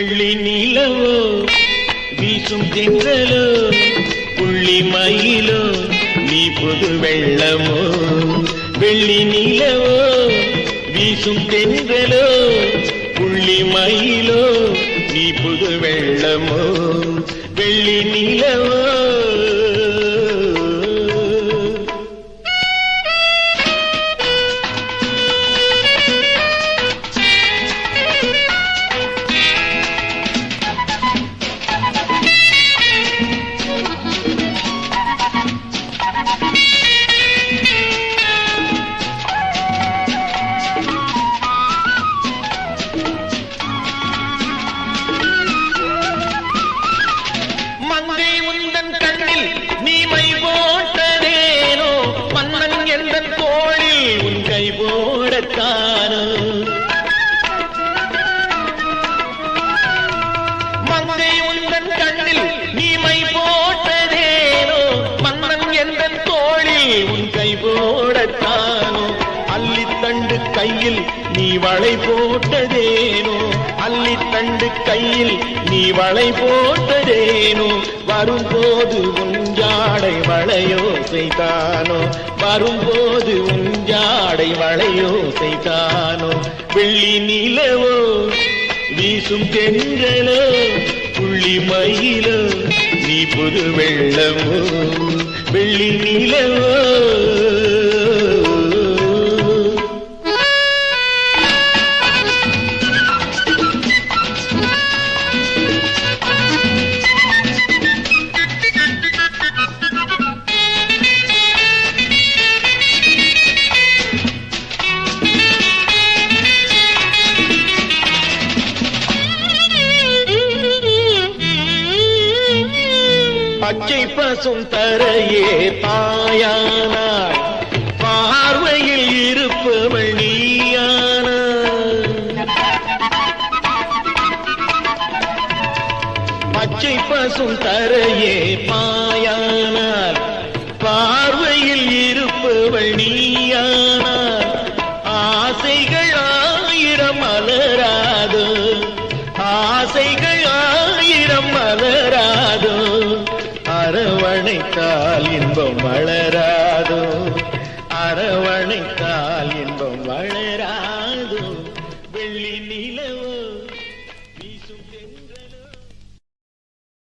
வெள்ளி நிலவோ வீசும் தென்றலோ புள்ளி மயிலோ நீ புது வெள்ளமோ. வெள்ளி நிலவோ வீசும் தென்றலோ புள்ளி மயிலோ நீ புது வெள்ளமோ. வெள்ளி நிலவோ का அள்ளித்தண்டு கையில் நீ வளை போட்டதேனோ? அள்ளித்தண்டு கையில் நீ வளை போட்டதேனோ? வரும்போது உஞ்சாடை வளையோ செய்தானோ? வரும்போது உஞ்சாடை வளையோ செய்தானோ? வெள்ளி நிலவோ வீசும் தென்றலோ? புள்ளி மயிலோ? நீ புது வெள்ளமோ? வெள்ளி நிலவோ? பச்சை பசும் தரையே தாயானாள் பார்வையில் இருப்பவள் நீயானாள் பச்சை பசும் தரையே பாயானாள் பார்வையில் இருப்பவள் நீயானாள் ஆசைகள் ஆயிரம் மலராது. ஆசைகள் அரவணைத்தால் இன்பம் வளராதோ. அரவணைத்தால் இன்பம் வளராதோ. வெள்ளி நிலவோ